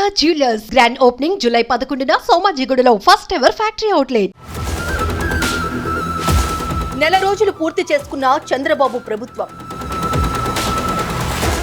Golconda jewellers grand opening July పదకొండున సోమాజిగూడలో first ever factory outlet నెల రోజులు పూర్తి చేసుకున్న చంద్రబాబు ప్రభుత్వం.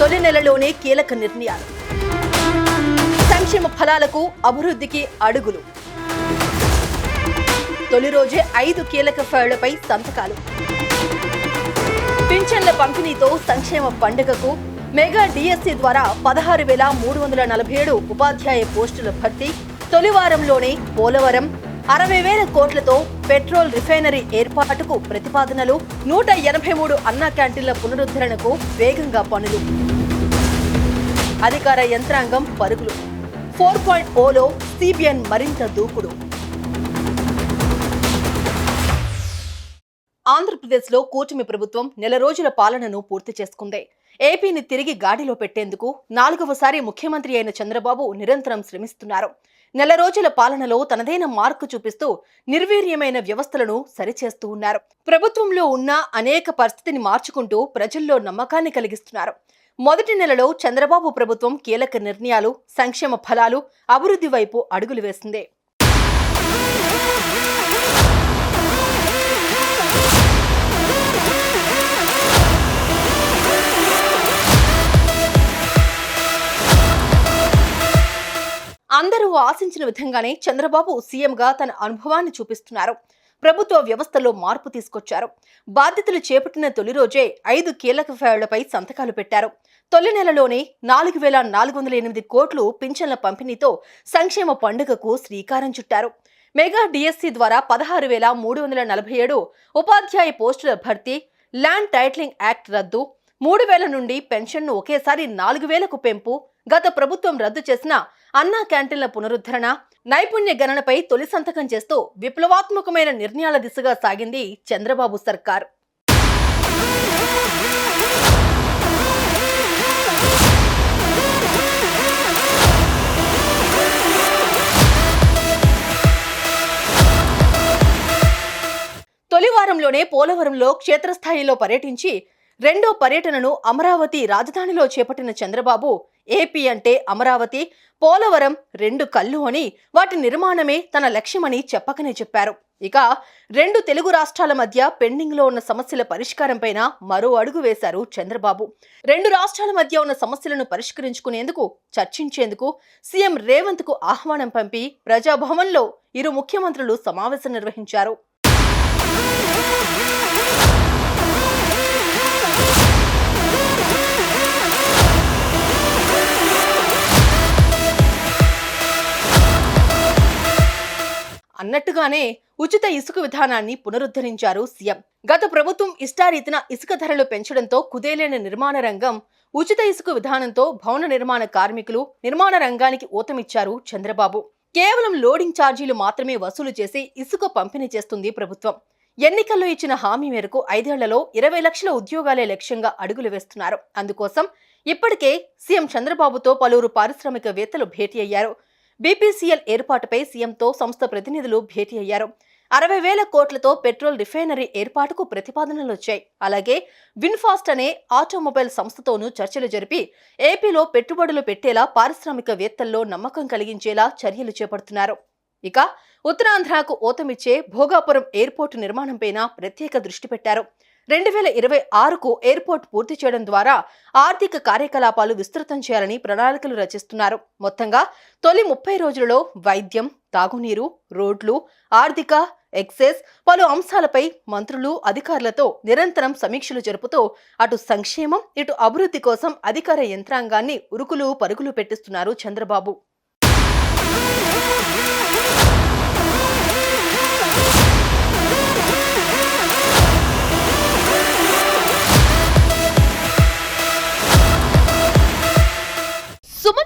తొలి నెలలోనే కీలక నిర్ణయాలు. సంక్షేమ ఫలాలకు అభివృద్ధికి అడుగులు. తొలి రోజే ఐదు కీలక ఫైళ్ళపై సంతకాలు. పింఛన్ల పంపిణీతో సంక్షేమ పండుగకు మెగా డిఎస్సి ద్వారా పదహారు వేల మూడు వందల నలభై ఏడు ఉపాధ్యాయ పోస్టుల భర్తీ తొలి వారంలోనే పోలవరం. అరవై వేల కోట్లతో పెట్రోల్ రిఫైనరీ ఏర్పాటుకు ప్రతిపాదనలు నూట ఎనభై మూడు అన్నా క్యాంటీన్ల పునరుద్ధరణకు వేగంగా పనులు. అధికార యంత్రాంగం పరుగులు. ఫోర్ పాయింట్ ఓలో సిబిఎన్ మరింత దూకుడు. ఆంధ్రప్రదేశ్లో కూటమి ప్రభుత్వం నెల రోజుల పాలనను పూర్తి చేసుకుంది. ఏపీని తిరిగి గాడిలో పెట్టేందుకు నాలుగవసారి ముఖ్యమంత్రి అయిన చంద్రబాబు నిరంతరం శ్రమిస్తున్నారు. నెల రోజుల పాలనలో తనదైన మార్కు చూపిస్తూ నిర్వీర్యమైన వ్యవస్థలను సరిచేస్తూ ఉన్నారు. ప్రభుత్వంలో ఉన్న అనేక పరిస్థితిని మార్చుకుంటూ ప్రజల్లో నమ్మకాన్ని కలిగిస్తున్నారు. మొదటి నెలలో చంద్రబాబు ప్రభుత్వం కీలక నిర్ణయాలు సంక్షేమ ఫలాలు అభివృద్ధి వైపు అడుగులు వేసింది. ఆశించిన విధంగానే చంద్రబాబు సీఎంగా తన అనుభవాన్ని చూపిస్తున్నారు. ప్రభుత్వ వ్యవస్థలో మార్పు తీసుకొచ్చారు. బాధ్యతలు చేపట్టిన తొలి రోజే ఐదు కీలక ఫైళ్ళపై సంతకాలు పెట్టారు. తొలి నెలలోనే నాలుగు వేల నాలుగు వందల ఎనిమిది కోట్లు పింఛన్ల పంపిణీతో సంక్షేమ పండుగకు శ్రీకారం చుట్టారు. మెగా డిఎస్సి ద్వారా పదహారు వేల మూడు వందల నలభై ఏడు ఉపాధ్యాయ పోస్టుల భర్తీ ల్యాండ్ టైటిలింగ్ యాక్ట్ రద్దు మూడు వేల నుండి పెన్షన్ను ఒకేసారి నాలుగు వేలకు పెంపు గత ప్రభుత్వం రద్దు చేసిన అన్నా క్యాంటీన్ల పునరుద్ధరణ నైపుణ్య గణనపై తొలి సంతకం చేస్తూ విప్లవాత్మకమైన నిర్ణయాల దిశగా సాగింది చంద్రబాబు సర్కార్. తొలి వారంలోనే పోలవరంలో క్షేత్రస్థాయిలో పర్యటించి రెండో పర్యటనను అమరావతి రాజధానిలో చేపట్టిన చంద్రబాబు ఏపీ అంటే అమరావతి పోలవరం రెండు కళ్ళు అని వాటి నిర్మాణమే తన లక్ష్యమని చెప్పకనే చెప్పారు. ఇక రెండు తెలుగు రాష్ట్రాల మధ్య పెండింగ్లో ఉన్న సమస్యల పరిష్కారంపైన మరో అడుగు వేశారు చంద్రబాబు. రెండు రాష్ట్రాల మధ్య ఉన్న సమస్యలను పరిష్కరించుకునేందుకు చర్చించేందుకు సీఎం రేవంత్కు ఆహ్వానం పంపి ప్రజాభవన్లో ఇరు ముఖ్యమంత్రులు సమావేశం నిర్వహించారు. అన్నట్టుగానే ఉచిత ఇసుక విధానాన్ని పునరుద్ధరించారు సీఎం. గత ప్రభుత్వం ఇష్టారీతిన ఇసుక ధరలు పెంచడంతో కుదేలైన నిర్మాణ రంగం ఉచిత ఇసుక విధానంతో భవన నిర్మాణ కార్మికులు నిర్మాణ రంగానికి ఊతమిచ్చారు చంద్రబాబు. కేవలం లోడింగ్ ఛార్జీలు మాత్రమే వసూలు చేసి ఇసుక పంపిణీ చేస్తుంది ప్రభుత్వం. ఎన్నికల్లో ఇచ్చిన హామీ మేరకు ఐదేళ్ళలో ఇరవై లక్షల ఉద్యోగాలే లక్ష్యంగా అడుగులు వేస్తున్నారు. అందుకోసం ఇప్పటికే సీఎం చంద్రబాబుతో పలువురు పారిశ్రామికవేత్తలు భేటీ అయ్యారు. బీపీసీఎల్ ఏర్పాటుపై సీఎంతో సంస్థ ప్రతినిధులు భేటీ అయ్యారు. అరవై వేల కోట్లతో పెట్రోల్ రిఫైనరీ ఏర్పాటుకు ప్రతిపాదనలు వచ్చాయి అలాగే విన్ఫాస్ట్ అనే ఆటోమొబైల్ సంస్థతోనూ చర్చలు జరిపి ఏపీలో పెట్టుబడులు పెట్టేలా పారిశ్రామికవేత్తల్లో నమ్మకం కలిగించేలా చర్యలు చేపడుతున్నారు. ఇక ఉత్తరాంధ్రకు ఓతమిచ్చే భోగాపురం ఎయిర్పోర్టు నిర్మాణంపైన ప్రత్యేక దృష్టి పెట్టారు. రెండు వేల ఇరవై ఆరుకు ఎయిర్పోర్ట్ పూర్తి చేయడం ద్వారా ఆర్థిక కార్యకలాపాలు విస్తృతం చేయాలని ప్రణాళికలు రచిస్తున్నారు. మొత్తంగా తొలి ముప్పై రోజులలో వైద్యం తాగునీరు రోడ్లు ఆర్థిక ఎక్సైజ్ పలు అంశాలపై మంత్రులు అధికారులతో నిరంతరం సమీక్షలు జరుపుతూ అటు సంక్షేమం ఇటు అభివృద్ధి కోసం అధికార యంత్రాంగాన్ని ఉరుకులు పరుగులు పెట్టిస్తున్నారు చంద్రబాబు.